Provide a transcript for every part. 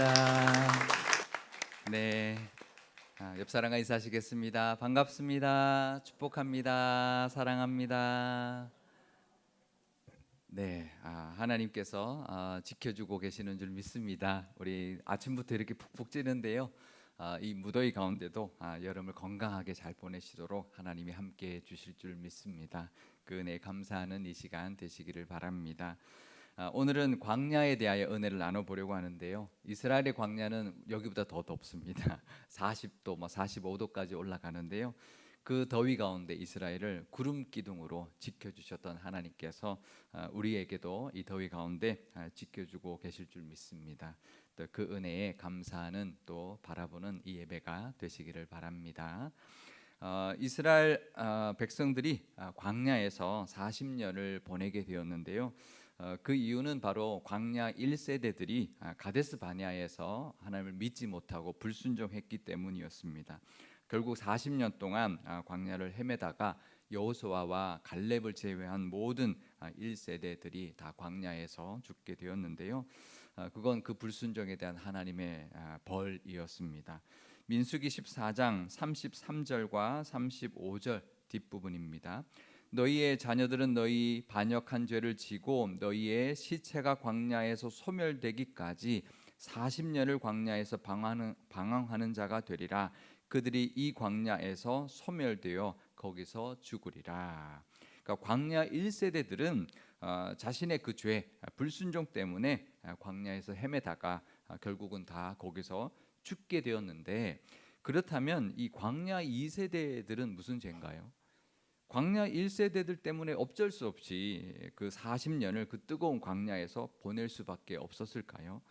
감사합니다. 네. 아, 옆 사람과 인사하시겠습니다. 반갑습니다. 축복합니다. 사랑합니다. 네, 아, 하나님께서 아, 지켜주고 계시는 줄 믿습니다. 우리 아침부터 이렇게 푹푹 찌는데요. 아, 이 무더위 가운데도 아, 여름을 건강하게 잘 보내시도록 하나님이 함께 해 주실 줄 믿습니다. 그 은혜 감사하는 이 시간 되시기를 바랍니다. 아, 오늘은 광야에 대하여 은혜를 나눠보려고 하는데요. 이스라엘의 광야는 여기보다 더 덥습니다. 40도, 뭐 45도까지 올라가는데요. 그 더위 가운데 이스라엘을 구름 기둥으로 지켜주셨던 하나님께서 아, 우리에게도 이 더위 가운데 아, 지켜주고 계실 줄 믿습니다. 또 그 은혜에 감사하는 또 바라보는 이 예배가 되시기를 바랍니다. 어, 이스라엘 어, 백성들이 아, 광야에서 40년을 보내게 되었는데요. 어, 그 이유는 바로 광야 1세대들이 아, 가데스 바냐에서 하나님을 믿지 못하고 불순종했기 때문이었습니다. 결국 40년 동안 아, 광야를 헤매다가 여호수아와 갈렙을 제외한 모든 아, 1세대들이 다 광야에서 죽게 되었는데요. 아, 그건 그 불순종에 대한 하나님의 아, 벌이었습니다. 민수기 14장 33절과 35절 뒷부분입니다. 너희의 자녀들은 너희 반역한 죄를 지고 너희의 시체가 광야에서 소멸되기까지 40년을 광야에서 방황하는, 방황하는 자가 되리라. 그들이 이 광야에서 소멸되어 거기서 죽으리라. 그러니까 광야 1세대들은 어, 자신의 그 죄, 불순종 때문에 어, 광야에서 헤매다가 어, 결국은 다 거기서 죽게 되었는데 그렇다면 이 광야 2세대들은 무슨 죄인가요? 광야 1세대들 때문에 어쩔 수 없이 그 40년을 그 뜨거운 광야에서 보낼 수밖에 없었을까요?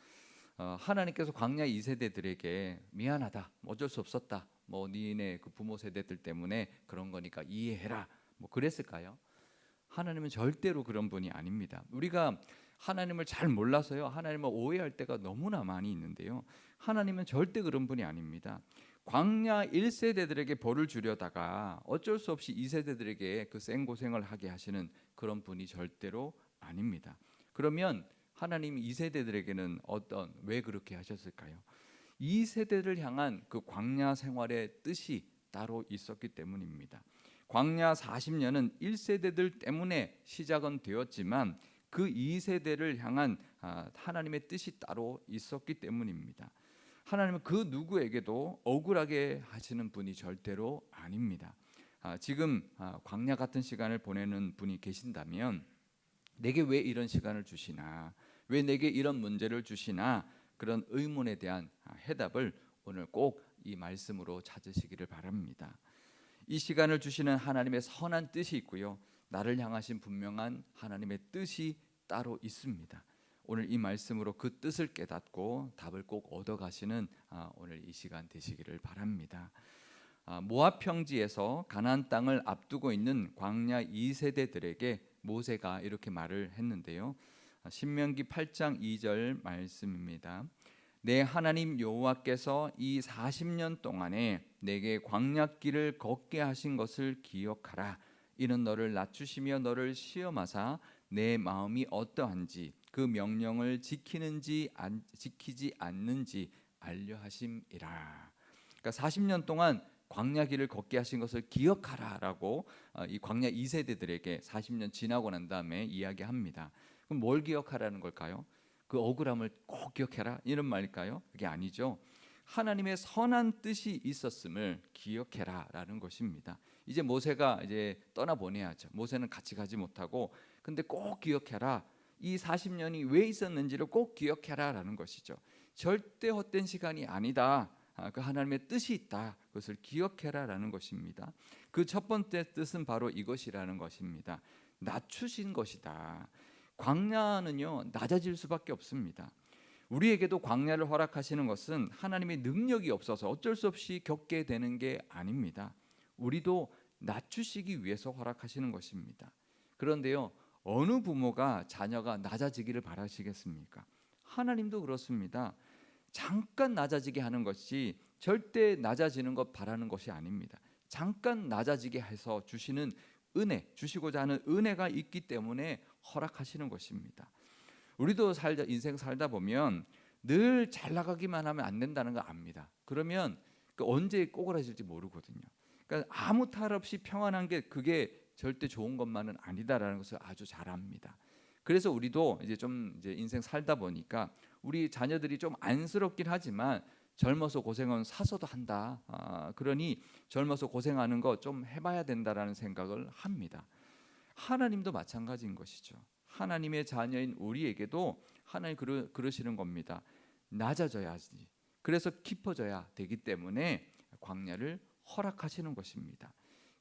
어, 하나님께서 광야 2세대들에게 미안하다, 뭐 어쩔 수 없었다, 뭐 니네 그 부모 세대들 때문에 그런 거니까 이해해라, 뭐 그랬을까요? 하나님은 절대로 그런 분이 아닙니다. 우리가 하나님을 잘 몰라서요, 하나님을 오해할 때가 너무나 많이 있는데요. 하나님은 절대 그런 분이 아닙니다. 광야 1세대들에게 벌을 주려다가 어쩔 수 없이 2세대들에게 그 생고생을 하게 하시는 그런 분이 절대로 아닙니다. 그러면 하나님이 2세대들에게는 어떤 왜 그렇게 하셨을까요? 2세대를 향한 그 광야 생활의 뜻이 따로 있었기 때문입니다. 광야 40년은 1세대들 때문에 시작은 되었지만 그 2세대를 향한 아, 하나님의 뜻이 따로 있었기 때문입니다. 하나님은 그 누구에게도 억울하게 하시는 분이 절대로 아닙니다. 아, 지금 아, 광야 같은 시간을 보내는 분이 계신다면 내게 왜 이런 시간을 주시나, 왜 내게 이런 문제를 주시나 그런 의문에 대한 아, 해답을 오늘 꼭 이 말씀으로 찾으시기를 바랍니다. 이 시간을 주시는 하나님의 선한 뜻이 있고요. 나를 향하신 분명한 하나님의 뜻이 따로 있습니다. 오늘 이 말씀으로 그 뜻을 깨닫고 답을 꼭 얻어가시는 아, 오늘 이 시간 되시기를 바랍니다. 아, 모압 평지에서 가나안 땅을 앞두고 있는 광야 2세대들에게 모세가 이렇게 말을 했는데요. 아, 신명기 8장 2절 말씀입니다. 내 하나님 여호와께서 이 40년 동안에 내게 광야길을 걷게 하신 것을 기억하라. 이는 너를 낮추시며 너를 시험하사 내 마음이 어떠한지 그 명령을 지키는지 안, 지키지 않는지 알려 하심이라. 그러니까 40년 동안 광야 길을 걷게 하신 것을 기억하라라고 어, 이 광야 2세대들에게 40년 지나고 난 다음에 이야기합니다. 그럼 뭘 기억하라는 걸까요? 그 억울함을 꼭 기억해라 이런 말일까요? 그게 아니죠. 하나님의 선한 뜻이 있었음을 기억해라라는 것입니다. 이제 모세가 이제 떠나 보내야죠. 모세는 같이 가지 못하고 근데 꼭 기억해라. 이 40년이 왜 있었는지를 꼭 기억해라라는 것이죠. 절대 헛된 시간이 아니다. 아, 그 하나님의 뜻이 있다. 그것을 기억해라라는 것입니다. 그 첫 번째 뜻은 바로 이것이라는 것입니다. 낮추신 것이다. 광야는요 낮아질 수밖에 없습니다. 우리에게도 광야를 허락하시는 것은 하나님의 능력이 없어서 어쩔 수 없이 겪게 되는 게 아닙니다. 우리도 낮추시기 위해서 허락하시는 것입니다. 그런데요 어느 부모가 자녀가 낮아지기를 바라시겠습니까? 하나님도 그렇습니다. 잠깐 낮아지게 하는 것이 절대 낮아지는 것 바라는 것이 아닙니다. 잠깐 낮아지게 해서 주시는 은혜, 주시고자 하는 은혜가 있기 때문에 허락하시는 것입니다. 우리도 살다 인생 살다 보면 늘 잘 나가기만 하면 안 된다는 거 압니다. 그러면 그 언제 꼬그라질지 모르거든요. 그러니까 아무 탈 없이 평안한 게 그게 절대 좋은 것만은 아니다라는 것을 아주 잘 압니다. 그래서 우리도 이제 좀 이제 인생 살다 보니까 우리 자녀들이 좀 안쓰럽긴 하지만 젊어서 고생은 사서도 한다. 아, 그러니 젊어서 고생하는 거 좀 해봐야 된다라는 생각을 합니다. 하나님도 마찬가지인 것이죠. 하나님의 자녀인 우리에게도 하나님 그러, 그러시는 겁니다. 낮아져야지. 그래서 깊어져야 되기 때문에 광야를 허락하시는 것입니다.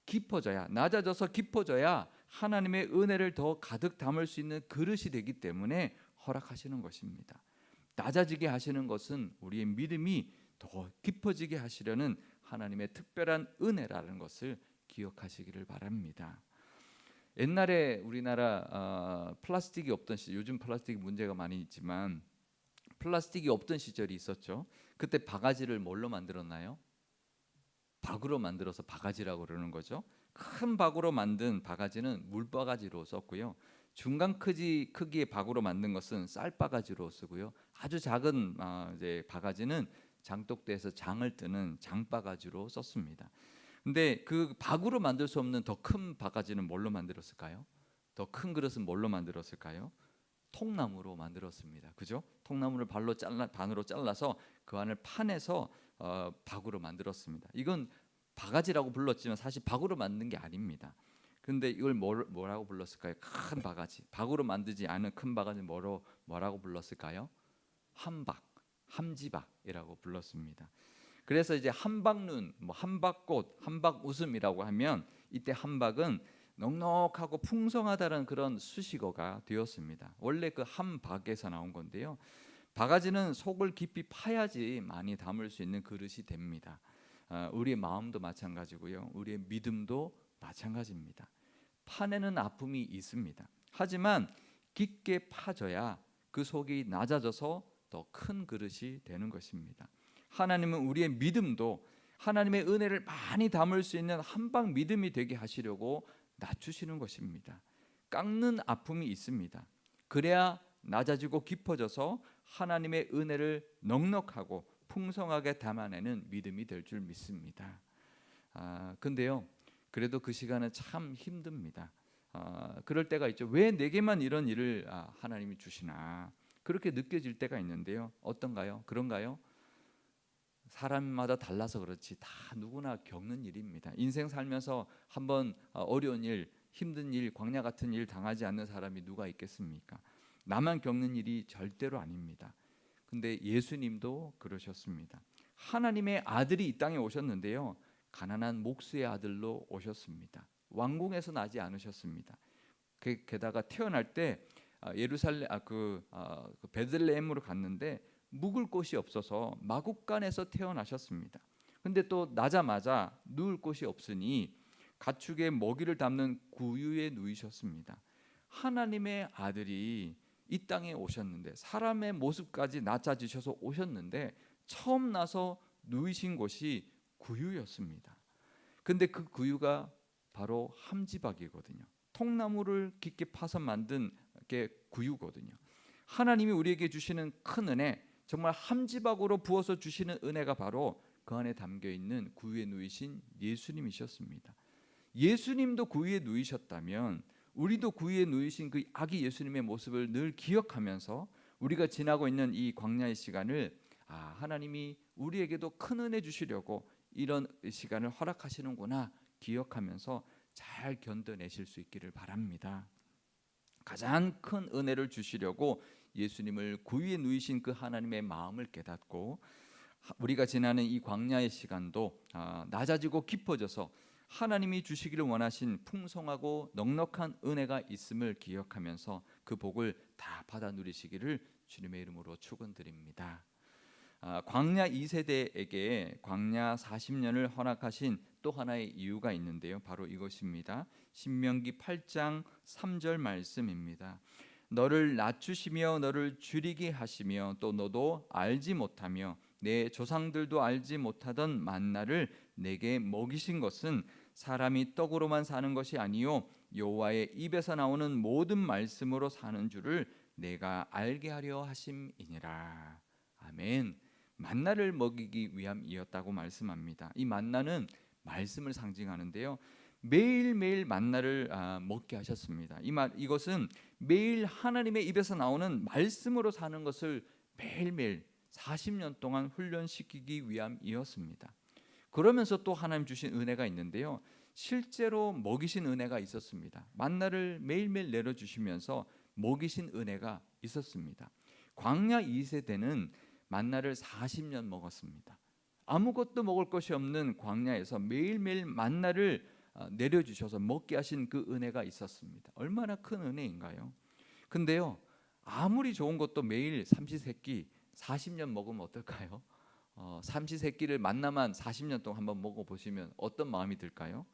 깊어져야 낮아져서 깊어져야 하나님의 은혜를 더 가득 담을 수 있는 그릇이 되기 때문에 허락하시는 것입니다. 낮아지게 하시는 것은 우리의 믿음이 더 깊어지게 하시려는 하나님의 특별한 은혜라는 것을 기억하시기를 바랍니다. 옛날에 우리나라 어, 플라스틱이 없던 시절, 요즘 플라스틱 문제가 많이 있지만 플라스틱이 없던 시절이 있었죠. 그때 바가지를 뭘로 만들었나요? 박으로 만들어서 바가지라고 그러는 거죠. 큰 박으로 만든 바가지는 물바가지로 썼고요. 중간 크기 크기의 박으로 만든 것은 쌀바가지로 쓰고요. 아주 작은 어, 이제 바가지는 장독대에서 장을 뜨는 장바가지로 썼습니다. 근데 그 박으로 만들 수 없는 더 큰 바가지는 뭘로 만들었을까요? 더 큰 그릇은 뭘로 만들었을까요? 통나무로 만들었습니다. 그죠? 통나무를 발로 잘라 반으로 잘라서 그 안을 파내서 어, 박으로 만들었습니다. 이건 바가지라고 불렀지만 사실 박으로 만든 게 아닙니다. 근데 이걸 뭐, 뭐라고 불렀을까요? 큰 바가지. 박으로 만들지 않은 큰 바가지 뭐로 뭐라고 불렀을까요? 함박, 함지박이라고 불렀습니다. 그래서 이제 함박눈, 뭐 함박꽃, 함박웃음이라고 하면 이때 함박은 넉넉하고 풍성하다는 그런 수식어가 되었습니다. 원래 그 함박에서 나온 건데요. 바가지는 속을 깊이 파야지 많이 담을 수 있는 그릇이 됩니다. 어, 우리의 마음도 마찬가지고요. 우리의 믿음도 마찬가지입니다. 파내는 아픔이 있습니다. 하지만 깊게 파져야 그 속이 낮아져서 더 큰 그릇이 되는 것입니다. 하나님은 우리의 믿음도 하나님의 은혜를 많이 담을 수 있는 한방 믿음이 되게 하시려고 낮추시는 것입니다. 깎는 아픔이 있습니다. 그래야 낮아지고 깊어져서 하나님의 은혜를 넉넉하고 풍성하게 담아내는 믿음이 될 줄 믿습니다. 아, 근데요, 그래도 그 시간은 참 힘듭니다. 아, 그럴 때가 있죠. 왜 내게만 이런 일을 아, 하나님이 주시나 그렇게 느껴질 때가 있는데요. 어떤가요? 그런가요? 사람마다 달라서 그렇지 다 누구나 겪는 일입니다. 인생 살면서 한번 어, 어려운 일, 힘든 일, 광야 같은 일 당하지 않는 사람이 누가 있겠습니까? 나만 겪는 일이 절대로 아닙니다. 근데 예수님도 그러셨습니다. 하나님의 아들이 이 땅에 오셨는데요. 가난한 목수의 아들로 오셨습니다. 왕궁에서 나지 않으셨습니다. 그, 게다가 태어날 때 아, 예루살렘 아, 그, 아, 그 베들레헴으로 갔는데 묵을 곳이 없어서 마국간에서 태어나셨습니다. 근데 또 나자마자 누울 곳이 없으니 가축의 먹이를 담는 구유에 누이셨습니다. 하나님의 아들이 이 땅에 오셨는데 사람의 모습까지 낮아지셔서 오셨는데 처음 나서 누이신 곳이 구유였습니다. 근데 그 구유가 바로 함지박이거든요. 통나무를 깊게 파서 만든 게 구유거든요. 하나님이 우리에게 주시는 큰 은혜, 정말 함지박으로 부어서 주시는 은혜가 바로 그 안에 담겨 있는 구유에 누이신 예수님이셨습니다. 예수님도 구유에 누이셨다면 우리도 구유에 누이신 그 아기 예수님의 모습을 늘 기억하면서 우리가 지나고 있는 이 광야의 시간을 아, 하나님이 우리에게도 큰 은혜 주시려고 이런 시간을 허락하시는구나 기억하면서 잘 견뎌내실 수 있기를 바랍니다. 가장 큰 은혜를 주시려고 예수님을 구유에 누이신 그 하나님의 마음을 깨닫고 우리가 지나는 이 광야의 시간도 아, 낮아지고 깊어져서 하나님이 주시기를 원하신 풍성하고 넉넉한 은혜가 있음을 기억하면서 그 복을 다 받아 누리시기를 주님의 이름으로 축원드립니다. 아, 광야 2세대에게 광야 40년을 허락하신 또 하나의 이유가 있는데요. 바로 이것입니다. 신명기 8장 3절 말씀입니다. 너를 낮추시며 너를 줄이게 하시며 또 너도 알지 못하며 내 조상들도 알지 못하던 만나를 내게 먹이신 것은 사람이 떡으로만 사는 것이 아니요 여호와의 입에서 나오는 모든 말씀으로 사는 줄을 내가 알게 하려 하심이니라. 아멘. 만나를 먹이기 위함이었다고 말씀합니다. 이 만나는 말씀을 상징하는데요. 매일매일 만나를 아, 먹게 하셨습니다. 이 말 이것은 매일 하나님의 입에서 나오는 말씀으로 사는 것을 매일매일 40년 동안 훈련시키기 위함이었습니다. 그러면서 또 하나님 주신 은혜가 있는데요. 실제로 먹이신 은혜가 있었습니다. 만나를 매일매일 내려 주시면서 먹이신 은혜가 있었습니다. 광야 2세대는 만나를 40년 먹었습니다. 아무것도 먹을 것이 없는 광야에서 매일매일 만나를 어, 내려 주셔서 먹게 하신 그 은혜가 있었습니다. 얼마나 큰 은혜인가요? 근데요. 아무리 좋은 것도 매일 삼시세끼 40년 먹으면 어떨까요? 어, 삼시세끼를 만나만 40년 동안 한번 먹어 보시면 어떤 마음이 들까요?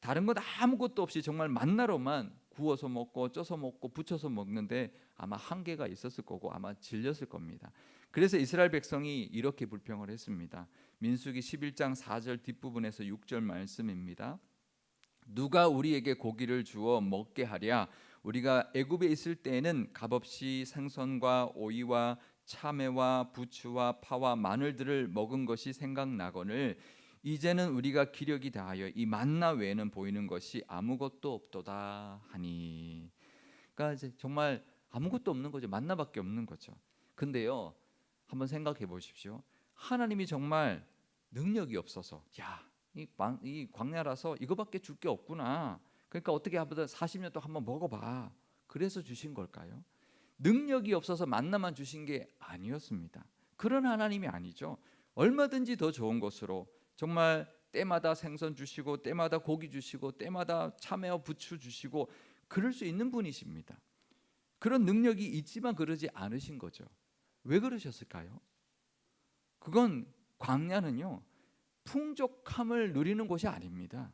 다른 건 아무것도 없이 정말 만나로만 구워서 먹고 쪄서 먹고 부쳐서 먹는데 아마 한계가 있었을 거고 아마 질렸을 겁니다. 그래서 이스라엘 백성이 이렇게 불평을 했습니다. 민수기 11장 4절 뒷부분에서 6절 말씀입니다. 누가 우리에게 고기를 주어 먹게 하랴? 우리가 애굽에 있을 때에는 값없이 생선과 오이와 참외와 부추와 파와 마늘들을 먹은 것이 생각나거늘 이제는 우리가 기력이 다하여 이 만나 외에는 보이는 것이 아무것도 없도다 하니. 그러니까 이제 정말 아무것도 없는 거죠. 만나밖에 없는 거죠. 근데요 한번 생각해 보십시오. 하나님이 정말 능력이 없어서 야 이이 광야라서 이거밖에 줄 게 없구나 그러니까 어떻게 하보다 40년 동안 한번 먹어봐 그래서 주신 걸까요 능력이 없어서 만나만 주신 게 아니었습니다 그런 하나님이 아니죠 얼마든지 더 좋은 것으로 정말 때마다 생선 주시고 때마다 고기 주시고 때마다 참외와 부추 주시고 그럴 수 있는 분이십니다. 그런 능력이 있지만 그러지 않으신 거죠. 왜 그러셨을까요? 그건 광야는요. 풍족함을 누리는 곳이 아닙니다.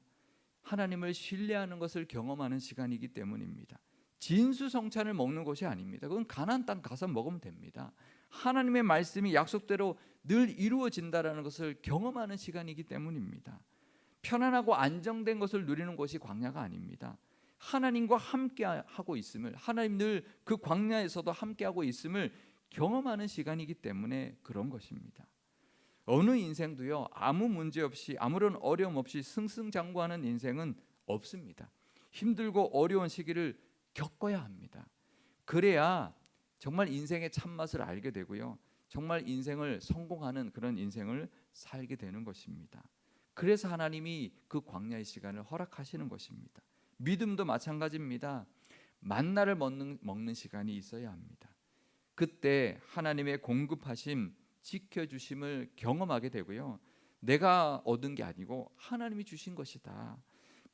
하나님을 신뢰하는 것을 경험하는 시간이기 때문입니다. 진수성찬을 먹는 것이 아닙니다. 그건 가나안 땅 가서 먹으면 됩니다. 하나님의 말씀이 약속대로 늘 이루어진다라는 것을 경험하는 시간이기 때문입니다. 편안하고 안정된 것을 누리는 것이 광야가 아닙니다. 하나님과 함께 하고 있음을 하나님 늘 그 광야에서도 함께 하고 있음을 경험하는 시간이기 때문에 그런 것입니다. 어느 인생도요 아무 문제 없이 아무런 어려움 없이 승승장구하는 인생은 없습니다. 힘들고 어려운 시기를 겪어야 합니다. 그래야 정말 인생의 참맛을 알게 되고요. 정말 인생을 성공하는 그런 인생을 살게 되는 것입니다. 그래서 하나님이 그 광야의 시간을 허락하시는 것입니다. 믿음도 마찬가지입니다. 만나를 먹는, 먹는 시간이 있어야 합니다. 그때 하나님의 공급하심, 지켜주심을 경험하게 되고요. 내가 얻은 게 아니고 하나님이 주신 것이다.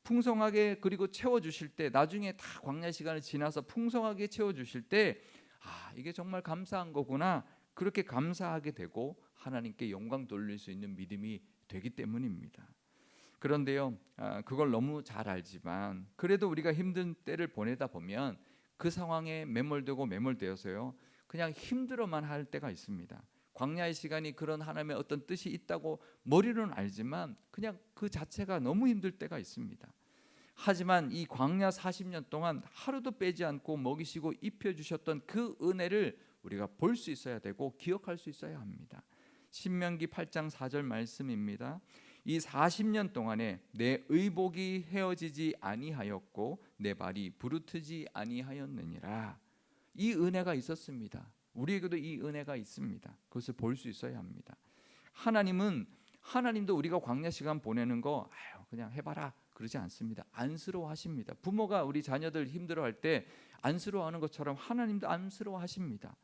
풍성하게 그리고 채워 주실 때 나중에 다 광야 시간을 지나서 풍성하게 채워 주실 때 아, 이게 정말 감사한 거구나. 그렇게 감사하게 되고 하나님께 영광 돌릴 수 있는 믿음이 되기 때문입니다. 그런데요, 아, 그걸 너무 잘 알지만 그래도 우리가 힘든 때를 보내다 보면 그 상황에 매몰되고 매몰되어서요, 그냥 힘들어만 할 때가 있습니다. 광야의 시간이 그런 하나님의 어떤 뜻이 있다고 머리로는 알지만 그냥 그 자체가 너무 힘들 때가 있습니다. 하지만 이 광야 40년 동안 하루도 빼지 않고 먹이시고 입혀 주셨던 그 은혜를 우리가 볼 수 있어야 되고 기억할 수 있어야 합니다. 신명기 8장 4절 말씀입니다. 이 40년 동안에 내 의복이 헤어지지 아니하였고 내 발이 부르트지 아니하였느니라. 이 은혜가 있었습니다. 우리에게도 이 은혜가 있습니다. 그것을 볼 수 있어야 합니다. 하나님은 하나님도 우리가 광야 시간 보내는 거 아유, 그냥 해봐라 그러지 않습니다. 안쓰러워하십니다. 부모가 우리 자녀들 힘들어할 때 안쓰러워하는 것처럼 하나님도 안쓰러워하십니다.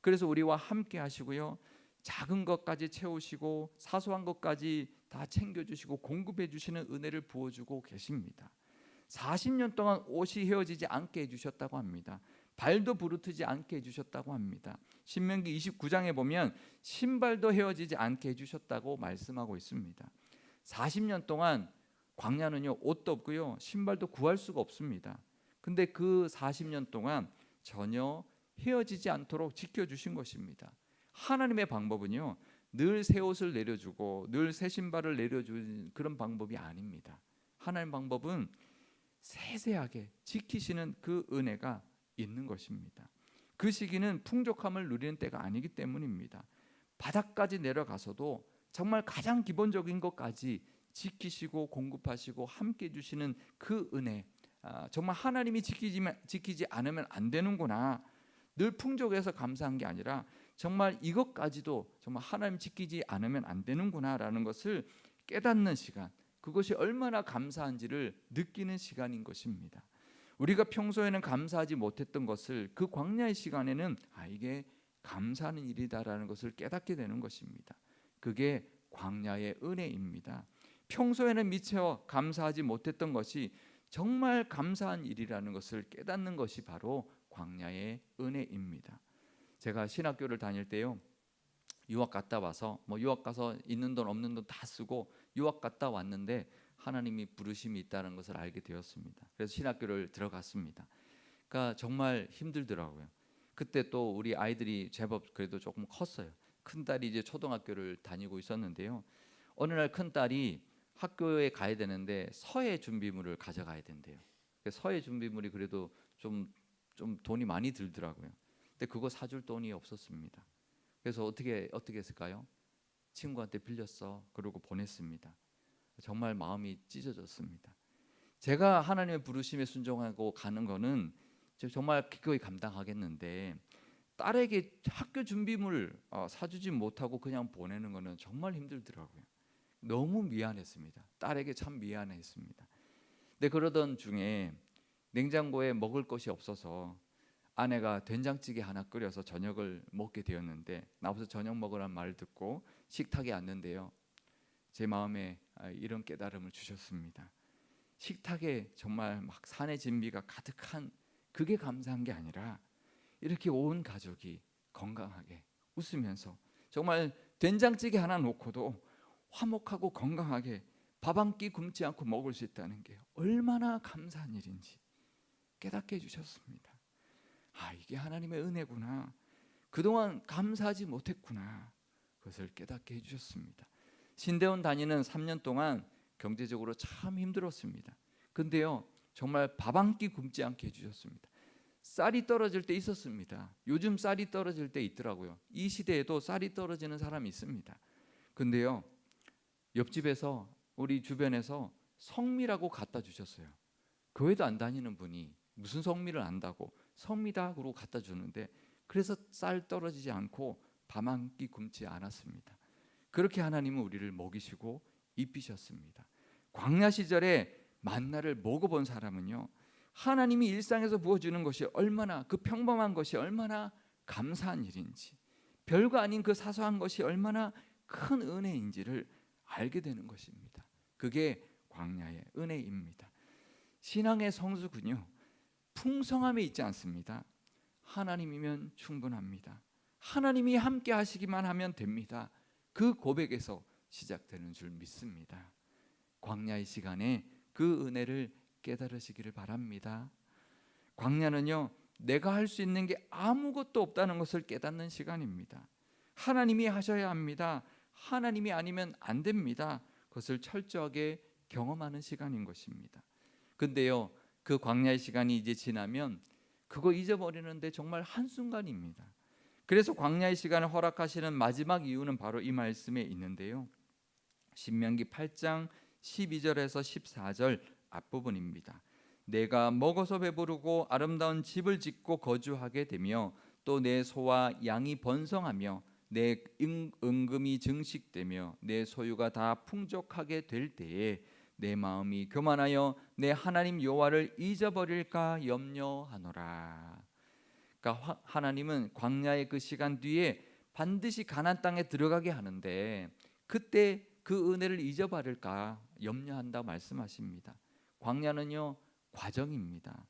그래서 우리와 함께 하시고요. 작은 것까지 채우시고 사소한 것까지 다 챙겨주시고 공급해 주시는 은혜를 부어주고 계십니다. 40년 동안 옷이 헤어지지 않게 해주셨다고 합니다. 발도 부르트지 않게 해주셨다고 합니다. 신명기 29장에 보면 신발도 헤어지지 않게 해주셨다고 말씀하고 있습니다. 40년 동안 광야는요 옷도 없고요 신발도 구할 수가 없습니다. 근데 그 40년 동안 전혀 헤어지지 않도록 지켜주신 것입니다. 하나님의 방법은요 늘 새 옷을 내려주고 늘 새 신발을 내려주는 그런 방법이 아닙니다. 하나님 방법은 세세하게 지키시는 그 은혜가 있는 것입니다. 그 시기는 풍족함을 누리는 때가 아니기 때문입니다. 바닥까지 내려가서도 정말 가장 기본적인 것까지 지키시고 공급하시고 함께 해 주시는 그 은혜 아, 정말 하나님이 지키지 지키지 않으면 안 되는구나 늘 풍족해서 감사한 게 아니라 정말 이것까지도 정말 하나님 지키지 않으면 안 되는구나라는 것을 깨닫는 시간 그것이 얼마나 감사한지를 느끼는 시간인 것입니다. 우리가 평소에는 감사하지 못했던 것을 그 광야의 시간에는 아 이게 감사하는 일이다라는 것을 깨닫게 되는 것입니다. 그게 광야의 은혜입니다. 평소에는 미처 감사하지 못했던 것이 정말 감사한 일이라는 것을 깨닫는 것이 바로 광야의 은혜입니다. 제가 신학교를 다닐 때요. 유학 갔다 와서 뭐 유학 가서 있는 돈 없는 돈 다 쓰고 유학 갔다 왔는데 하나님이 부르심이 있다는 것을 알게 되었습니다. 그래서 신학교를 들어갔습니다. 그러니까 정말 힘들더라고요. 그때 또 우리 아이들이 제법 그래도 조금 컸어요. 큰 딸이 이제 초등학교를 다니고 있었는데요. 어느 날 큰 딸이 학교에 가야 되는데 서예 준비물을 가져가야 된대요. 그 서예 준비물이 그래도 좀 좀 돈이 많이 들더라고요. 근데 그거 사줄 돈이 없었습니다. 그래서 어떻게 어떻게 했을까요? 친구한테 빌렸어. 그러고 보냈습니다. 정말 마음이 찢어졌습니다. 제가 하나님의 부르심에 순종하고 가는 거는 정말 기꺼이 감당하겠는데 딸에게 학교 준비물 어, 사주지 못하고 그냥 보내는 거는 정말 힘들더라고요. 너무 미안했습니다. 딸에게 참 미안했습니다. 근데 그러던 중에 냉장고에 먹을 것이 없어서 아내가 된장찌개 하나 끓여서 저녁을 먹게 되었는데 나와서 저녁 먹으란 말을 듣고 식탁에 앉는데요. 제 마음에 아, 이런 깨달음을 주셨습니다. 식탁에 정말 막 산의 진비가 가득한 그게 감사한 게 아니라 이렇게 온 가족이 건강하게 웃으면서 정말 된장찌개 하나 놓고도 화목하고 건강하게 밥 한 끼 굶지 않고 먹을 수 있다는 게 얼마나 감사한 일인지 깨닫게 해주셨습니다. 아 이게 하나님의 은혜구나. 그동안 감사하지 못했구나. 그것을 깨닫게 해주셨습니다. 신대원 다니는 3년 동안 경제적으로 참 힘들었습니다. 근데요 정말 밥 한 끼 굶지 않게 해주셨습니다. 쌀이 떨어질 때 있었습니다. 요즘 쌀이 떨어질 때 있더라고요. 이 시대에도 쌀이 떨어지는 사람이 있습니다. 근데요 옆집에서 우리 주변에서 성미라고 갖다 주셨어요. 교회도 안 다니는 분이 무슨 성미를 안다고 성미다고 갖다 주는데 그래서 쌀 떨어지지 않고 밤 한 끼 굶지 않았습니다. 그렇게 하나님은 우리를 먹이시고 입히셨습니다. 광야 시절에 만나를 먹어본 사람은요 하나님이 일상에서 부어주는 것이 얼마나 그 평범한 것이 얼마나 감사한 일인지 별거 아닌 그 사소한 것이 얼마나 큰 은혜인지를 알게 되는 것입니다. 그게 광야의 은혜입니다. 신앙의 성수군요 풍성함에 있지 않습니다. 하나님이면 충분합니다. 하나님이 함께 하시기만 하면 됩니다. 그 고백에서 시작되는 줄 믿습니다. 광야의 시간에 그 은혜를 깨달으시기를 바랍니다. 광야는요, 내가 할 수 있는 게 아무것도 없다는 것을 깨닫는 시간입니다. 하나님이 하셔야 합니다. 하나님이 아니면 안 됩니다. 그것을 철저하게 경험하는 시간인 것입니다. 근데요, 그 광야의 시간이 이제 지나면 그거 잊어버리는데 정말 한순간입니다. 그래서 광야의 시간을 허락하시는 마지막 이유는 바로 이 말씀에 있는데요. 신명기 8장 12절에서 14절 앞부분입니다. 내가 먹어서 배부르고 아름다운 집을 짓고 거주하게 되며 또 내 소와 양이 번성하며 내 은금이 증식되며 내 소유가 다 풍족하게 될 때에 내 마음이 교만하여 내 하나님 여호와를 잊어버릴까 염려하노라. 그러니까 하나님은 광야의 그 시간 뒤에 반드시 가나안 땅에 들어가게 하는데 그때 그 은혜를 잊어버릴까 염려한다 말씀하십니다. 광야는요 과정입니다.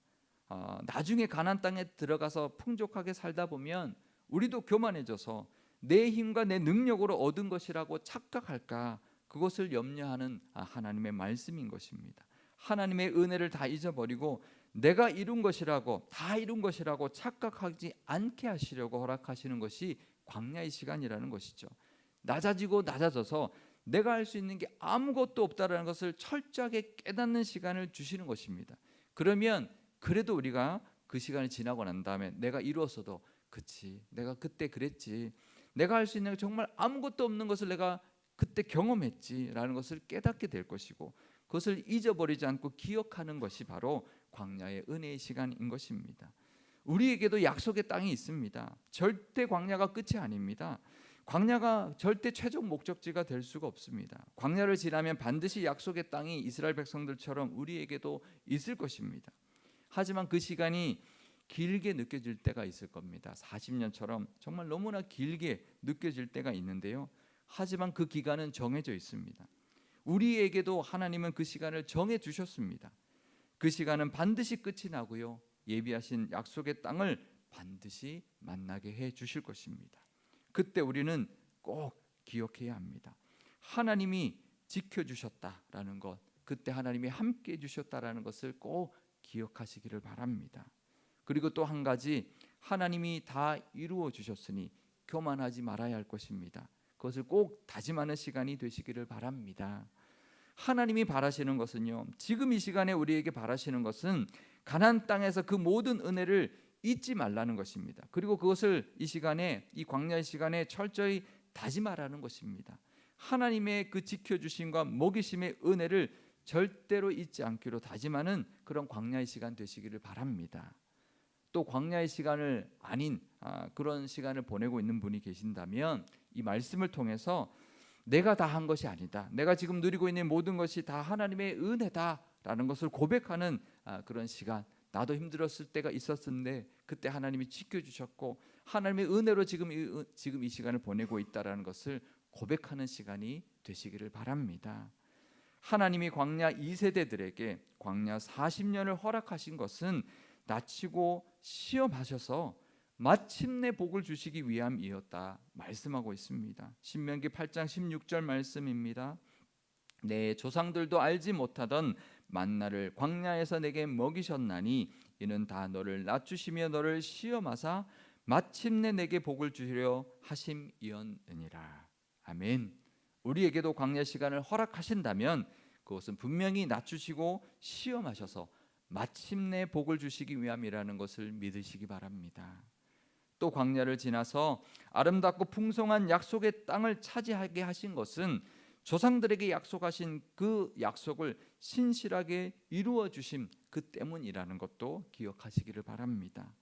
어, 나중에 가나안 땅에 들어가서 풍족하게 살다 보면 우리도 교만해져서 내 힘과 내 능력으로 얻은 것이라고 착각할까 그것을 염려하는 아, 하나님의 말씀인 것입니다. 하나님의 은혜를 다 잊어버리고 내가 이룬 것이라고 다 이룬 것이라고 착각하지 않게 하시려고 허락하시는 것이 광야의 시간이라는 것이죠. 낮아지고 낮아져서 내가 할 수 있는 게 아무것도 없다라는 것을 철저하게 깨닫는 시간을 주시는 것입니다. 그러면 그래도 우리가 그 시간이 지나고 난 다음에 내가 이루었어도 그치 내가 그때 그랬지 내가 할 수 있는 게 정말 아무것도 없는 것을 내가 그때 경험했지라는 것을 깨닫게 될 것이고 그것을 잊어버리지 않고 기억하는 것이 바로 광야의 은혜의 시간인 것입니다. 우리에게도 약속의 땅이 있습니다. 절대 광야가 끝이 아닙니다. 광야가 절대 최종 목적지가 될 수가 없습니다. 광야를 지나면 반드시 약속의 땅이 이스라엘 백성들처럼 우리에게도 있을 것입니다. 하지만 그 시간이 길게 느껴질 때가 있을 겁니다. 40년처럼 정말 너무나 길게 느껴질 때가 있는데요. 하지만 그 기간은 정해져 있습니다. 우리에게도 하나님은 그 시간을 정해 주셨습니다. 그 시간은 반드시 끝이 나고요. 예비하신 약속의 땅을 반드시 만나게 해 주실 것입니다. 그때 우리는 꼭 기억해야 합니다. 하나님이 지켜 주셨다라는 것, 그때 하나님이 함께 해 주셨다라는 것을 꼭 기억하시기를 바랍니다. 그리고 또 한 가지 하나님이 다 이루어 주셨으니 교만하지 말아야 할 것입니다. 그것을 꼭 다짐하는 시간이 되시기를 바랍니다. 하나님이 바라시는 것은요. 지금 이 시간에 우리에게 바라시는 것은 가나안 땅에서 그 모든 은혜를 잊지 말라는 것입니다. 그리고 그것을 이 시간에 이 광야의 시간에 철저히 다짐하라는 것입니다. 하나님의 그 지켜 주심과 먹이심의 은혜를 절대로 잊지 않기로 다짐하는 그런 광야의 시간 되시기를 바랍니다. 또 광야의 시간을 아닌 아, 그런 시간을 보내고 있는 분이 계신다면 이 말씀을 통해서 내가 다 한 것이 아니다. 내가 지금 누리고 있는 모든 것이 다 하나님의 은혜다라는 것을 고백하는 아, 그런 시간. 나도 힘들었을 때가 있었는데 그때 하나님이 지켜주셨고 하나님의 은혜로 지금 이, 지금 이 시간을 보내고 있다라는 것을 고백하는 시간이 되시기를 바랍니다. 하나님이 광야 2세대들에게 광야 40년을 허락하신 것은 낮추고 시험하셔서 마침내 복을 주시기 위함이었다 말씀하고 있습니다. 신명기 8장 16절 말씀입니다. 내 조상들도 알지 못하던 만나를 광야에서 내게 먹이셨나니 이는 다 너를 낮추시며 너를 시험하사 마침내 내게 복을 주시려 하심이었느니라. 아멘. 우리에게도 광야 시간을 허락하신다면 그것은 분명히 낮추시고 시험하셔서 마침내 복을 주시기 위함이라는 것을 믿으시기 바랍니다. 또 광야를 지나서 아름답고 풍성한 약속의 땅을 차지하게 하신 것은 조상들에게 약속하신 그 약속을 신실하게 이루어 주심 그 때문이라는 것도 기억하시기를 바랍니다.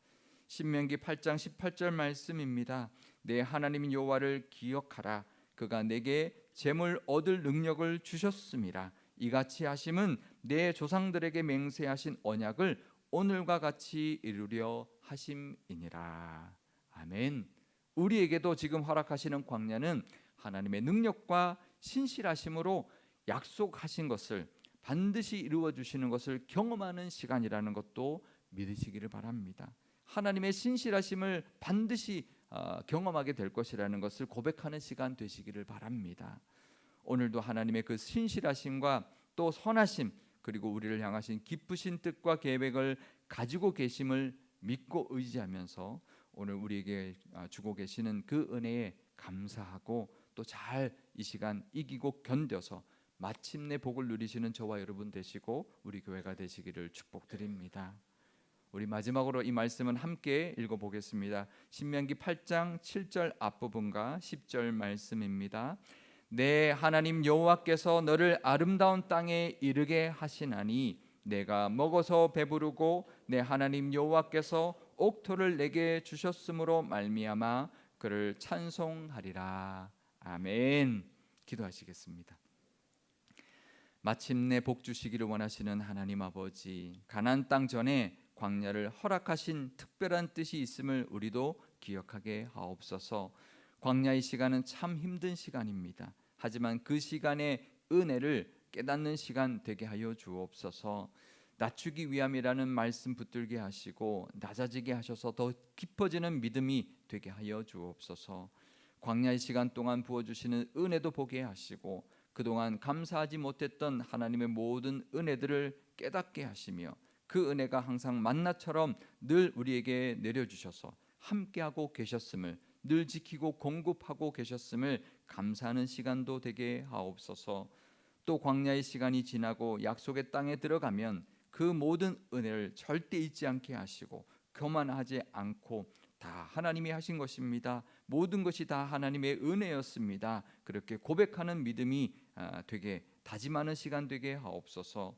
신명기 8장 18절 말씀입니다. 내 하나님 여호와를 기억하라. 그가 내게 재물 얻을 능력을 주셨음이라. 이같이 하심은 내 조상들에게 맹세하신 언약을 오늘과 같이 이루려 하심이니라. 아멘. 우리에게도 지금 허락하시는 광야는 하나님의 능력과 신실하심으로 약속하신 것을 반드시 이루어 주시는 것을 경험하는 시간이라는 것도 믿으시기를 바랍니다. 하나님의 신실하심을 반드시 어, 경험하게 될 것이라는 것을 고백하는 시간 되시기를 바랍니다. 오늘도 하나님의 그 신실하심과 또 선하심 그리고 우리를 향하신 기쁘신 뜻과 계획을 가지고 계심을 믿고 의지하면서 오늘 우리에게 아, 주고 계시는 그 은혜에 감사하고 또 잘 이 시간 이기고 견뎌서 마침내 복을 누리시는 저와 여러분 되시고 우리 교회가 되시기를 축복드립니다. 우리 마지막으로 이 말씀은 함께 읽어 보겠습니다. 신명기 8장 7절 앞부분과 10절 말씀입니다. 내 하나님 여호와께서 너를 아름다운 땅에 이르게 하시나니 내가 먹어서 배부르고 내 하나님 여호와께서 옥토를 내게 주셨으므로 말미암아 그를 찬송하리라. 아멘. 기도하시겠습니다. 마침내 복 주시기를 원하시는 하나님 아버지, 가나안 땅 전에 광야를 허락하신 특별한 뜻이 있음을 우리도 기억하게 하옵소서. 광야의 시간은 참 힘든 시간입니다. 하지만 그 시간의 은혜를 깨닫는 시간 되게 하여 주옵소서. 낮추기 위함이라는 말씀 붙들게 하시고 낮아지게 하셔서 더 깊어지는 믿음이 되게 하여 주옵소서. 광야의 시간 동안 부어 주시는 은혜도 보게 하시고 그동안 감사하지 못했던 하나님의 모든 은혜들을 깨닫게 하시며 그 은혜가 항상 만나처럼 늘 우리에게 내려 주셔서 함께하고 계셨음을 늘 지키고 공급하고 계셨음을 감사하는 시간도 되게 하옵소서. 또 광야의 시간이 지나고 약속의 땅에 들어가면 그 모든 은혜를 절대 잊지 않게 하시고 교만하지 않고 다 하나님이 하신 것입니다. 모든 것이 다 하나님의 은혜였습니다. 그렇게 고백하는 믿음이 아, 되게 다짐하는 시간 되게 하옵소서.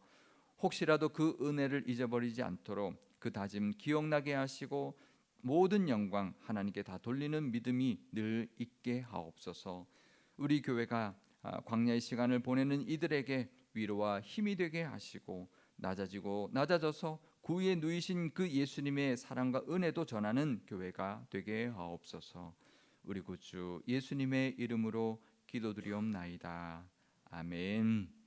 혹시라도 그 은혜를 잊어버리지 않도록 그 다짐 기억나게 하시고 모든 영광 하나님께 다 돌리는 믿음이 늘 있게 하옵소서. 우리 교회가 아, 광야의 시간을 보내는 이들에게 위로와 힘이 되게 하시고 낮아지고 낮아져서 구위에 누이신 그 예수님의 사랑과 은혜도 전하는 교회가 되게 하옵소서. 우리 구주 예수님의 이름으로 기도드리옵나이다. 아멘.